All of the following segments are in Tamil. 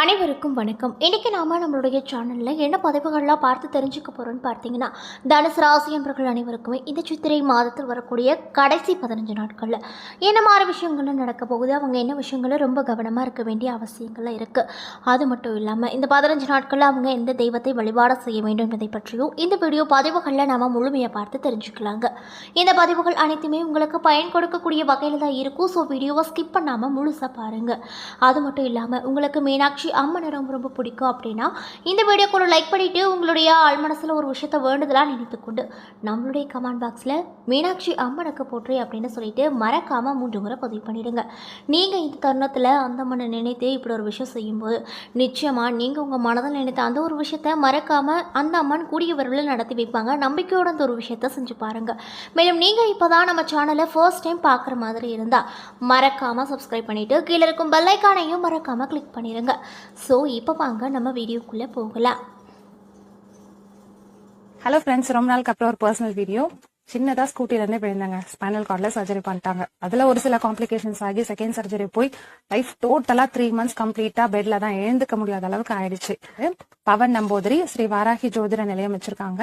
அனைவருக்கும் வணக்கம். இன்றைக்கி நாம் நம்மளுடைய சேனலில் என்ன பதிவுகள்லாம் பார்த்து தெரிஞ்சுக்க போகிறோன்னு பார்த்தீங்கன்னா தனுசு ராசி என்பவர்கள் அனைவருக்குமே இந்த சித்திரை மாதத்தில் வரக்கூடிய கடைசி பதினஞ்சு நாட்களில் என்ன மாதிரி விஷயங்களும் நடக்க போகுது? அவங்க என்ன விஷயங்களும் ரொம்ப கவனமாக இருக்க வேண்டிய அவசியங்கள்லாம் இருக்குது அது மட்டும் இல்லாமல் இந்த பதினஞ்சு நாட்களில் அவங்க எந்த தெய்வத்தை வழிபாடு செய்ய வேண்டும் என்பதை பற்றியும் இந்த வீடியோ பதிவுகளில் நாம் முழுமையாக பார்த்து தெரிஞ்சுக்கலாங்க. இந்த பதிவுகள் அனைத்துமே உங்களுக்கு பயன் கொடுக்கக்கூடிய வகையில் தான் இருக்கும். ஸோ வீடியோவை ஸ்கிப் பண்ணாமல் முழுசாக பாருங்கள் அது மட்டும் இல்லாமல் உங்களுக்கு மீனாட்சி அம்மனை ரொம்ப ரொம்ப பிடிக்கும் அப்படின்னா இந்த வீடியோக்கு ஒரு லைக் பண்ணிவிட்டு உங்களுடைய ஆள் மனசில் ஒரு விஷயத்தை வேண்டுதலாக நினைத்துக்கொண்டு நம்மளுடைய கமெண்ட் பாக்ஸில் மீனாட்சி அம்மனுக்கு போற்றி அப்படின்னு சொல்லிட்டு மறக்காமல் மூன்று முறை பதிவு பண்ணிடுங்க. நீங்கள் இந்த தருணத்தில் அந்த அம்மனை நினைத்து இப்படி ஒரு விஷயம் செய்யும்போது நிச்சயமாக நீங்கள் உங்கள் மனதில் நினைத்த அந்த ஒரு விஷயத்த மறக்காமல் அந்த அம்மன் கூடிய விரைவில் நடத்தி வைப்பாங்க. நம்பிக்கையோட அந்த ஒரு விஷயத்த செஞ்சு பாருங்கள் மேலும் நீங்கள் இப்போ தான் நம்ம சேனலை ஃபர்ஸ்ட் டைம் பார்க்குற மாதிரி இருந்தால் மறக்காமல் சப்ஸ்கிரைப் பண்ணிவிட்டு கீழே இருக்கும் பெல்லைக்கானையும் மறக்காமல் கிளிக் பண்ணிடுங்க ஸோ இப்போ வாங்க நம்ம வீடியோக்குள்ளே போகலாம். ஹலோ ஃப்ரெண்ட்ஸ் ரொம்ப நாளுக்கு அப்புறம் ஒரு பர்சனல் வீடியோ சின்னதா ஸ்கூட்டில இருந்தே ஸ்பைனல் கார்டில் சர்ஜரி பண்ணிட்டாங்க. அதுல ஒரு சில காம்ப்ளிகேஷன்ஸ் ஆகி செகண்ட் சர்ஜரி போய் லைஃப் டோட்டலா த்ரீ மந்த்ஸ் கம்ப்ளீட்டா பெட்ல தான் எழுந்துக்க முடியாத அளவுக்கு ஆயிடுச்சு. பவன் நம்போதிரி ஸ்ரீ வாராகி ஜோதிட நிலையம் வச்சிருக்காங்க.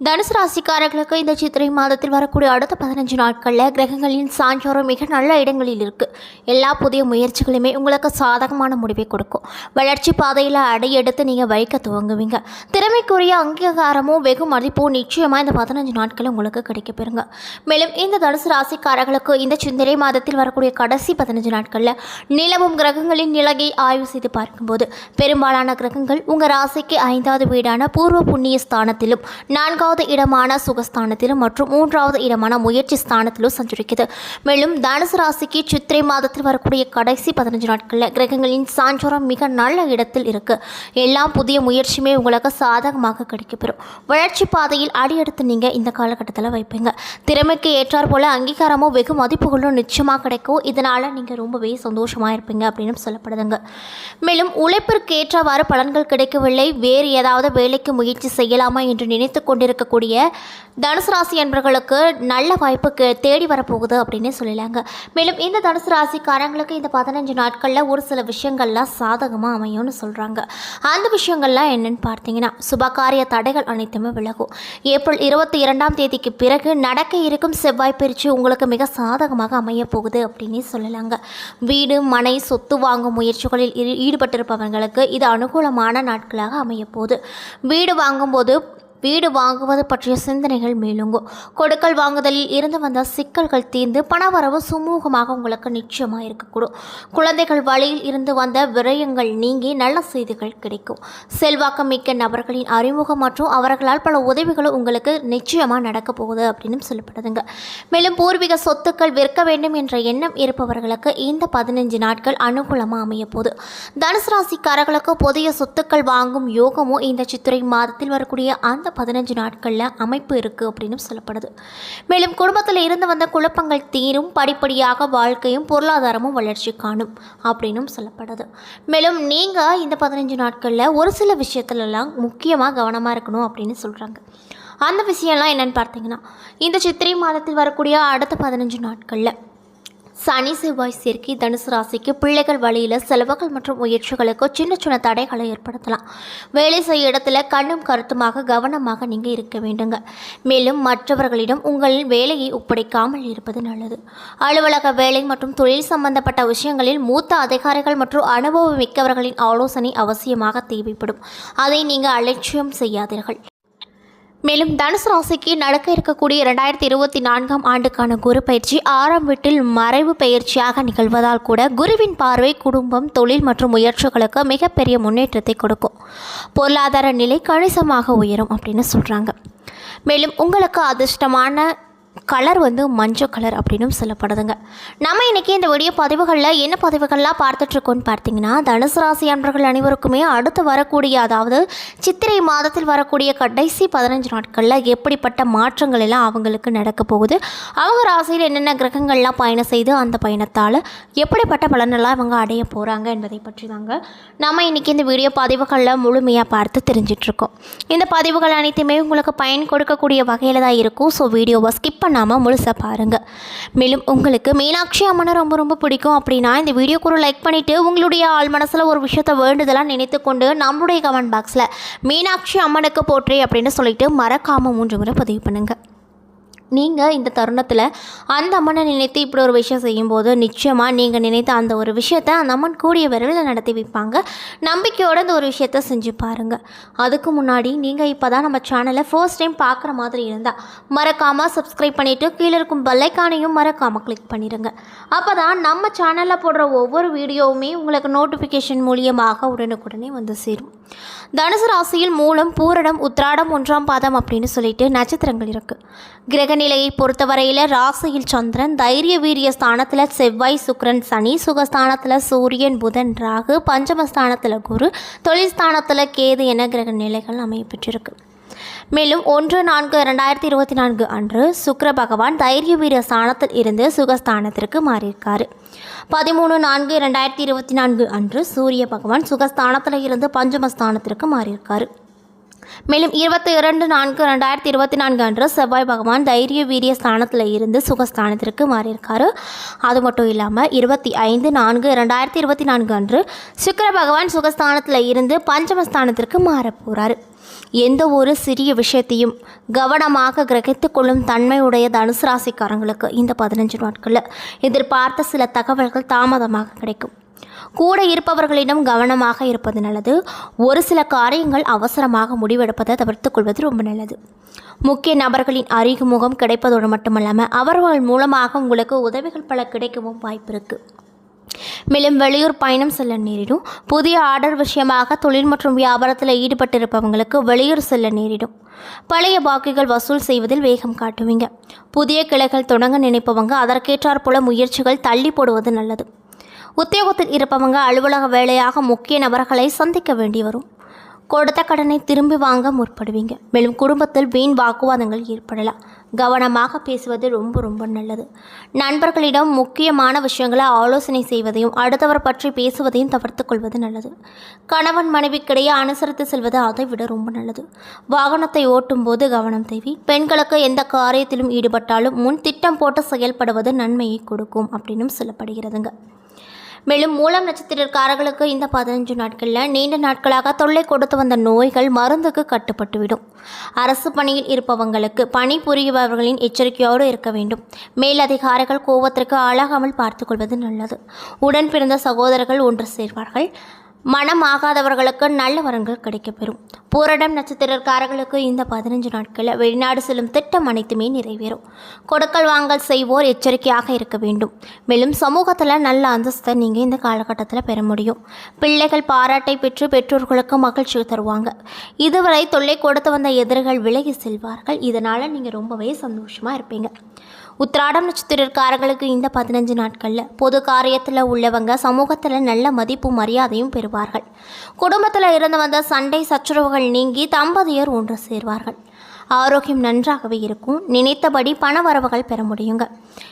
தனுசு ராசிக்காரர்களுக்கு இந்த சித்திரை மாதத்தில் வரக்கூடிய அடுத்த பதினஞ்சு நாட்களில் கிரகங்களின் சாஞ்சோரம் மிக நல்ல இடங்களில் இருக்குது எல்லா புதிய முயற்சிகளுமே உங்களுக்கு சாதகமான முடிவை கொடுக்கும். வளர்ச்சி பாதையில் அடையெடுத்து நீங்கள் வைக்க துவங்குவீங்க. திறமைக்குரிய அங்கீகாரமும் வெகு மதிப்பும் நிச்சயமாக இந்த பதினஞ்சு நாட்கள் உங்களுக்கு கிடைக்கப்பெறுங்க. மேலும் இந்த தனுசு ராசிக்காரர்களுக்கு இந்த சித்திரை மாதத்தில் வரக்கூடிய கடைசி பதினஞ்சு நாட்களில் நிலவும் கிரகங்களின் நிலையை ஆய்வு செய்து பார்க்கும்போது பெரும்பாலான கிரகங்கள் உங்கள் ராசிக்கு ஐந்தாவது வீடான பூர்வ புண்ணிய ஸ்தானத்திலும் நான்காவது இடமான சுகஸ்தானத்திலும் மற்றும் மூன்றாவது இடமான முயற்சி ஸ்தானத்திலும் சஞ்சரிக்குது மேலும் தனுசு ராசிக்கு சித்திரை மாதத்தில் வரக்கூடிய கடைசி பதினஞ்சு நாட்களில் கிரகங்களின் சாஞ்சோரம் மிக நல்ல இடத்தில் இருக்கு. எல்லா புதிய முயற்சியுமே உங்களுக்கு சாதகமாக கிடைக்கப்பெறும். வளர்ச்சி பாதையில் அடியெடுத்து நீங்கள் இந்த காலகட்டத்தில் வைப்பீங்க. திறமைக்கு ஏற்றார் போல அங்கீகாரமும் வெகு மதிப்புகளும் நிச்சயமாக கிடைக்கும் இதனால் நீங்கள் ரொம்பவே சந்தோஷமாக இருப்பீங்க அப்படின்னு சொல்லப்படுதுங்க. மேலும் உழைப்பிற்கு ஏற்றவாறு பலன்கள் கிடைக்கவில்லை. வேறு ஏதாவது வேலைக்கு முயற்சி செய்யலாமா என்று நினைத்து இருக்கக்கூடிய தனுசு ராசி என்பவர்களுக்கு நல்ல வாய்ப்பு தேடி வரப்போகுது அப்படின்னு சொல்லலாங்க மேலும் இந்த தனுசு ராசிக்காரங்களுக்கு இந்த பதினஞ்சு நாட்களில் ஒரு சில விஷயங்கள்லாம் சாதகமாக அமையும்னு சொல்கிறாங்க அந்த விஷயங்கள்லாம் என்னென்னு பார்த்தீங்கன்னா சுபகாரிய தடைகள் அனைத்துமே விலகும். ஏப்ரல் இருபத்தி இரண்டாம் தேதிக்கு பிறகு நடக்க இருக்கும் செவ்வாய் பயிற்சி உங்களுக்கு மிக சாதகமாக அமைய போகுது அப்படின்னு சொல்லலாங்க. வீடு மனை சொத்து வாங்கும் முயற்சிகளில் ஈ- ஈடுபட்டிருப்பவர்களுக்கு இது அனுகூலமான நாட்களாக அமையப்போகுது வீடு வாங்கும்போது வீடு வாங்குவது பற்றிய சிந்தனைகள் மேலுங்கும். கொடுக்கல் வாங்குதலில் இருந்து வந்த சிக்கல்கள் தீர்ந்து பணவரவு சுமூகமாக உங்களுக்கு நிச்சயமாக இருக்கக்கூடும் குழந்தைகள் வழியில் இருந்து வந்த விரயங்கள் நீங்கி நல்ல செய்திகள் கிடைக்கும். செல்வாக்கம் மிக்க நபர்களின் அறிமுகம் மற்றும் அவர்களால் பல உதவிகளும் உங்களுக்கு நிச்சயமாக நடக்க போகுது அப்படின்னு சொல்லப்படுதுங்க. மேலும் பூர்வீக சொத்துக்கள் விற்க வேண்டும் என்ற எண்ணம் இருப்பவர்களுக்கு இந்த பதினஞ்சு நாட்கள் அனுகூலமாக அமைய போகுது தனுசு ராசிக்காரர்களுக்கு புதிய சொத்துக்கள் வாங்கும் யோகமும் இந்த சித்திரை மாதத்தில் வரக்கூடிய அந்த பதினஞ்சு நாட்களில் அமைப்பு இருக்குது அப்படின்னு சொல்லப்படுது. மேலும் குடும்பத்தில் இருந்து வந்த குழப்பங்கள் தீரும் படிப்படியாக வாழ்க்கையும் பொருளாதாரமும் வளர்ச்சி காணும் அப்படின்னும் சொல்லப்படுது. மேலும் நீங்கள் இந்த பதினஞ்சு நாட்களில் ஒரு சில விஷயத்துலலாம் முக்கியமாக கவனமாக இருக்கணும் அப்படின்னு சொல்கிறாங்க அந்த விஷயம்லாம் என்னன்னு பார்த்தீங்கன்னா இந்த சித்திரை மாதத்தில் வரக்கூடிய அடுத்த பதினஞ்சு நாட்களில் சனி செவ்வாய் சேர்க்கை தனுசு ராசிக்கு பிள்ளைகள் வழியில் செலவுகள் மற்றும் முயற்சிகளுக்கு சின்ன சின்ன தடைகளை ஏற்படுத்தலாம். வேலை செய்ய இடத்துல கண்ணும் கருத்துமாக கவனமாக நீங்கள் இருக்க வேண்டுங்க. மேலும் மற்றவர்களிடம் உங்கள் வேலையை ஒப்படைக்காமல் இருப்பது நல்லது. அலுவலக வேலை மற்றும் தொழில் சம்பந்தப்பட்ட விஷயங்களில் மூத்த அதிகாரிகள் மற்றும் அனுபவம் மிக்கவர்களின் ஆலோசனை அவசியமாக தேவைப்படும். அதை நீங்கள் அலட்சியம் செய்யாதீர்கள். மேலும் தனுசு ராசிக்கு நடக்க இருக்கக்கூடிய இரண்டாயிரத்தி இருபத்தி நான்காம் ஆண்டுக்கான குரு பயிற்சி ஆறாம் வீட்டில் மறைவு பயிற்சியாக நிகழ்வதால் கூட குருவின் பார்வை குடும்பம் தொழில் மற்றும் முயற்சிகளுக்கு மிகப்பெரிய முன்னேற்றத்தை கொடுக்கும். பொருளாதார நிலை கணிசமாக உயரும் அப்படின்னு சொல்கிறாங்க மேலும் உங்களுக்கு அதிர்ஷ்டமான கலர் வந்து மஞ்சள் கலர் அப்படின்னும் சொல்லப்படுதுங்க. நம்ம இன்றைக்கி இந்த வீடியோ பதிவுகளில் என்ன பதிவுகள்லாம் பார்த்துட்ருக்கோன்னு பார்த்தீங்கன்னா தனுசு ராசி அன்பர்கள் அனைவருக்குமே அடுத்து வரக்கூடிய அதாவது சித்திரை மாதத்தில் வரக்கூடிய கடைசி பதினஞ்சு நாட்களில் எப்படிப்பட்ட மாற்றங்கள் எல்லாம் அவங்களுக்கு நடக்க போகுது அவங்க ராசியில் என்னென்ன கிரகங்கள்லாம் பயணம் செய்து அந்த பயணத்தால் எப்படிப்பட்ட பலனெல்லாம் இவங்க அடைய போகிறாங்க என்பதை பற்றி தாங்க நம்ம இன்றைக்கி இந்த வீடியோ பதிவுகளில் முழுமையாக பார்த்து தெரிஞ்சிட்ருக்கோம். இந்த பதிவுகள் அனைத்துமே உங்களுக்கு பயன் கொடுக்கக்கூடிய வகையில் தான் இருக்கும். ஸோ வீடியோவை ஸ்கிப் பண்ணாமல் முழுசாக பாருங்கள் மேலும் உங்களுக்கு மீனாட்சி அம்மனை ரொம்ப ரொம்ப பிடிக்கும் அப்படின்னா இந்த வீடியோ கூட லைக் பண்ணிவிட்டு உங்களுடைய ஆள் மனசில் ஒரு விஷயத்தை வேண்டுதலாக நினைத்து கொண்டு நம்மளுடைய கமெண்ட் பாக்ஸில் மீனாட்சி அம்மனுக்கு போற்றி அப்படின்னு சொல்லிட்டு மறக்காமல் மூன்று முறை பதிவு பண்ணுங்கள் நீங்கள் இந்த தருணத்தில் அந்த அம்மனை நினைத்து இப்படி ஒரு விஷயம் செய்யும்போது நிச்சயமாக நீங்கள் நினைத்த அந்த ஒரு விஷயத்தை அந்த அம்மன் கூடிய விரைவில் நடத்தி வைப்பாங்க. நம்பிக்கையோடு அந்த ஒரு விஷயத்த செஞ்சு பாருங்கள் அதுக்கு முன்னாடி நீங்கள் இப்போ தான் நம்ம சேனலை ஃபர்ஸ்ட் டைம் பார்க்குற மாதிரி இருந்தால் மறக்காமல் சப்ஸ்கிரைப் பண்ணிவிட்டு கீழே இருக்கும் பெல்லைக்கானையும் மறக்காமல் கிளிக் பண்ணிடுங்க அப்போ தான் நம்ம சேனலில் போடுற ஒவ்வொரு வீடியோவுமே உங்களுக்கு நோட்டிஃபிகேஷன் மூலியமாக உடனுக்குடனே வந்து சேரும். தனுசு ராசியில் மூலம் பூரடம் உத்ராடம் ஒன்றாம் பாதம் அப்படின்னு சொல்லிட்டு நட்சத்திரங்கள் இருக்குது கிரக நிலையை பொறுத்தவரையில் ராசியில் சந்திரன் தைரிய வீரிய ஸ்தானத்தில் செவ்வாய் சுக்கிரன் சனி சுகஸ்தானத்தில் சூரியன் புதன் ராகு பஞ்சமஸ்தானத்தில் குரு தொழில் ஸ்தானத்தில் கேது என கிரக நிலைகள் அமையப்பெற்றிருக்கு. மேலும் ஒன்று நான்கு ரெண்டாயிரத்தி இருபத்தி நான்கு அன்று சுக்ர பகவான் தைரிய வீர ஸ்தானத்தில் இருந்து சுகஸ்தானத்திற்கு மாறியிருக்காரு. பதிமூணு நான்கு ரெண்டாயிரத்தி இருபத்தி நான்கு அன்று சூரிய பகவான் சுகஸ்தானத்தில் இருந்து பஞ்சமஸ்தானத்திற்கு மாறியிருக்காரு. மேலும் இருபத்தி இரண்டு நான்கு ரெண்டாயிரத்தி இருபத்தி நான்கு அன்று செவ்வாய் பகவான் தைரிய வீரிய ஸ்தானத்தில் இருந்து சுகஸ்தானத்திற்கு மாறியிருக்காரு. அது மட்டும் இல்லாமல் இருபத்தி ஐந்து நான்கு ரெண்டாயிரத்தி இருபத்தி நான்கு அன்று சுக்கர பகவான் சுகஸ்தானத்தில் இருந்து பஞ்சமஸ்தானத்திற்கு மாறப்போகிறார் எந்த ஒரு சிறிய விஷயத்தையும் கவனமாக கிரகித்து கொள்ளும் தன்மையுடைய தனுசு ராசிக்காரங்களுக்கு இந்த பதினஞ்சு நாட்களில் எதிர்பார்த்த சில தகவல்கள் தாமதமாக கிடைக்கும். கூட இருப்பவர்களிடம் கவனமாக இருப்பது நல்லது. ஒரு சில காரியங்கள் அவசரமாக முடிவெடுப்பதை தவிர்த்து கொள்வது ரொம்ப நல்லது. முக்கிய நபர்களின் அறிமுகம் கிடைப்பதோடு மட்டுமல்லாமல் அவர்கள் மூலமாக உங்களுக்கு உதவிகள் பல கிடைக்கவும் வாய்ப்பு இருக்குது மேலும் வெளியூர் பயணம் செல்ல நேரிடும். புதிய ஆர்டர் விஷயமாக தொழில் மற்றும் வியாபாரத்தில் ஈடுபட்டிருப்பவங்களுக்கு வெளியூர் செல்ல நேரிடும். பழைய பாக்கிகள் வசூல் செய்வதில் வேகம் காட்டுவீங்க. புதிய கிளைகள் தொடங்க நினைப்பவங்க அதற்கேற்றாற்போல முயற்சிகள் தள்ளி போடுவது நல்லது. உத்தியோகத்தில் இருப்பவங்க அலுவலக வேலையாக முக்கிய நபர்களை சந்திக்க வேண்டி வரும். கொடுத்த கடனை திரும்பி வாங்க முற்படுவீங்க. மேலும் குடும்பத்தில் வீண் வாக்குவாதங்கள் ஏற்படலாம். கவனமாக பேசுவது ரொம்ப ரொம்ப நல்லது. நண்பர்களிடம் முக்கியமான விஷயங்களை ஆலோசனை செய்வதையும் அடுத்தவர் பற்றி பேசுவதையும் தவிர்த்து கொள்வது நல்லது. கணவன் மனைவிக்கிடையே அனுசரித்து செல்வது அதை விட ரொம்ப நல்லது. வாகனத்தை ஓட்டும் போது கவனம் தேவை. பெண்களுக்கு எந்த காரியத்திலும் ஈடுபட்டாலும் முன் திட்டம் போட்டு செயல்படுவது நன்மையை கொடுக்கும் அப்படின்னும் சொல்லப்படுகிறதுங்க. மேலும் மூலம் நட்சத்திரக்காரர்களுக்கு இந்த பதினஞ்சு நாட்களில் நீண்ட நாட்களாக தொல்லை கொடுத்து வந்த நோய்கள் மருந்துக்கு கட்டுப்பட்டுவிடும். அரசு பணியில் இருப்பவங்களுக்கு பணி புரிபவர்களின் எச்சரிக்கையோடு இருக்க வேண்டும். மேலதிகாரிகள் கோபத்திற்கு ஆளாகாமல் பார்த்துக்கொள்வது நல்லது. உடன் பிறந்த சகோதரர்கள் ஒன்று சேர்வார்கள். மனம் ஆகாதவர்களுக்கு நல்ல வரங்கள் கிடைக்கப்பெறும். பூரடம் நட்சத்திரக்காரர்களுக்கு இந்த பதினஞ்சு நாட்களில் வெளிநாடு செல்லும் திட்டம் அனைத்துமே நிறைவேறும். கொடுக்கல் வாங்கல் செய்வோர் எச்சரிக்கையாக இருக்க வேண்டும். மேலும் சமூகத்தில் நல்ல அந்தஸ்தை நீங்கள் இந்த காலகட்டத்தில் பெற முடியும். பிள்ளைகள் பாராட்டை பெற்று பெற்றோர்களுக்கு மகிழ்ச்சி தருவாங்க. இதுவரை தொல்லை கொடுத்து வந்த எதிரிகள் விலகி செல்வார்கள். இதனால் நீங்கள் ரொம்பவே சந்தோஷமாக இருப்பீங்க. உத்திராடம் நட்சத்திரக்காரர்களுக்கு இந்த பதினஞ்சு நாட்களில் பொது காரியத்தில் உள்ளவங்க சமூகத்தில் நல்ல மதிப்பு மரியாதையும் பெறுவார்கள். குடும்பத்தில் இருந்து வந்த சண்டை சச்சரவுகள் நீங்கி தம்பதியர் ஒன்று சேர்வார்கள். ஆரோக்கியம் நன்றாகவே இருக்கும். நினைத்தபடி பண வரவுகள் பெற முடியுங்க.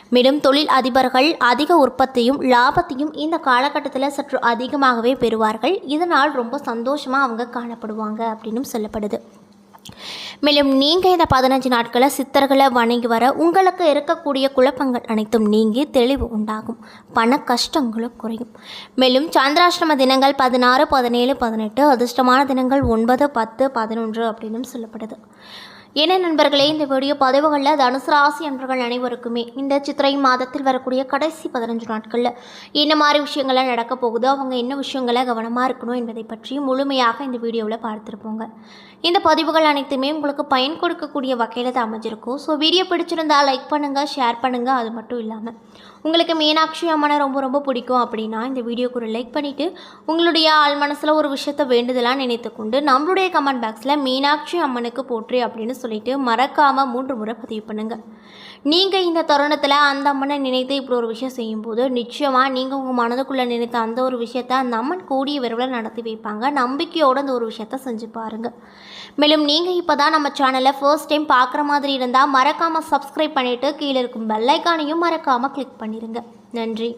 மேலும் தொழில் அதிபர்கள் அதிக உற்பத்தியும் லாபத்தையும் இந்த காலகட்டத்தில் சற்று அதிகமாகவே பெறுவார்கள். இதனால் ரொம்ப சந்தோஷமாக அவங்க காணப்படுவாங்க அப்படின்னும் சொல்லப்படுது. மேலும் நீங்கள் இந்த பதினஞ்சு நாட்களை சித்தர்களை வணங்கி வர உங்களுக்கு இருக்கக்கூடிய குழப்பங்கள் அனைத்தும் நீங்கி தெளிவு உண்டாகும். பண கஷ்டங்களும் குறையும். மேலும் சந்திராஷ்டம தினங்கள் பதினாறு பதினேழு பதினெட்டு அதிர்ஷ்டமான தினங்கள் ஒன்பது பத்து பதினொன்று அப்படின்னும் சொல்லப்படுது. என்ன நண்பர்களே இந்த வீடியோ பதிவுகளில் தனுசு ராசி நண்பர்கள் அனைவருக்குமே இந்த சித்திரை மாதத்தில் வரக்கூடிய கடைசி பதினஞ்சு நாட்களில் என்ன மாதிரி விஷயங்கள்லாம் நடக்க போகுதோ அவங்க என்ன விஷயங்களை கவனமாக இருக்கணும் என்பதை பற்றி முழுமையாக இந்த வீடியோவில் பார்த்துருப்போங்க. இந்த பதிவுகள் அனைத்துமே உங்களுக்கு பயன் கொடுக்கக்கூடிய வகையில் தான் அமைஞ்சிருக்கும். ஸோ வீடியோ பிடிச்சிருந்தால் லைக் பண்ணுங்கள் ஷேர் பண்ணுங்கள் அது மட்டும் இல்லாமல் உங்களுக்கு மீனாட்சி அம்மனை ரொம்ப ரொம்ப பிடிக்கும் அப்படின்னா இந்த வீடியோக்கு ஒரு லைக் பண்ணிவிட்டு உங்களுடைய ஆள் மனசில் ஒரு விஷயத்தை வேண்டுதலாக நினைத்து கொண்டு நம்மளுடைய கமெண்ட் பாக்ஸில் மீனாட்சி அம்மனுக்கு போற்றி அப்படின்னு சொல்லிட்டு மறக்காமல் மூன்று முறை பதிவு பண்ணுங்கள் நீங்கள் இந்த தருணத்தில் அந்த அம்மனை நினைத்து இப்படி ஒரு விஷயம் செய்யும்போது நிச்சயமாக நீங்கள் உங்கள் மனதுக்குள்ளே நினைத்த அந்த ஒரு விஷயத்தை அந்த அம்மன் கூடிய விரைவில் நடத்தி வைப்பாங்க. நம்பிக்கையோடு அந்த ஒரு விஷயத்த செஞ்சு பாருங்கள் மேலும் நீங்கள் இப்போ தான் நம்ம சேனலை ஃபர்ஸ்ட் டைம் பார்க்குற மாதிரி இருந்தால் மறக்காமல் சப்ஸ்கிரைப் பண்ணிவிட்டு கீழே இருக்கும் பெல்லைக்கானையும் மறக்காமல் கிளிக் பண்ணிடுங்க நன்றி.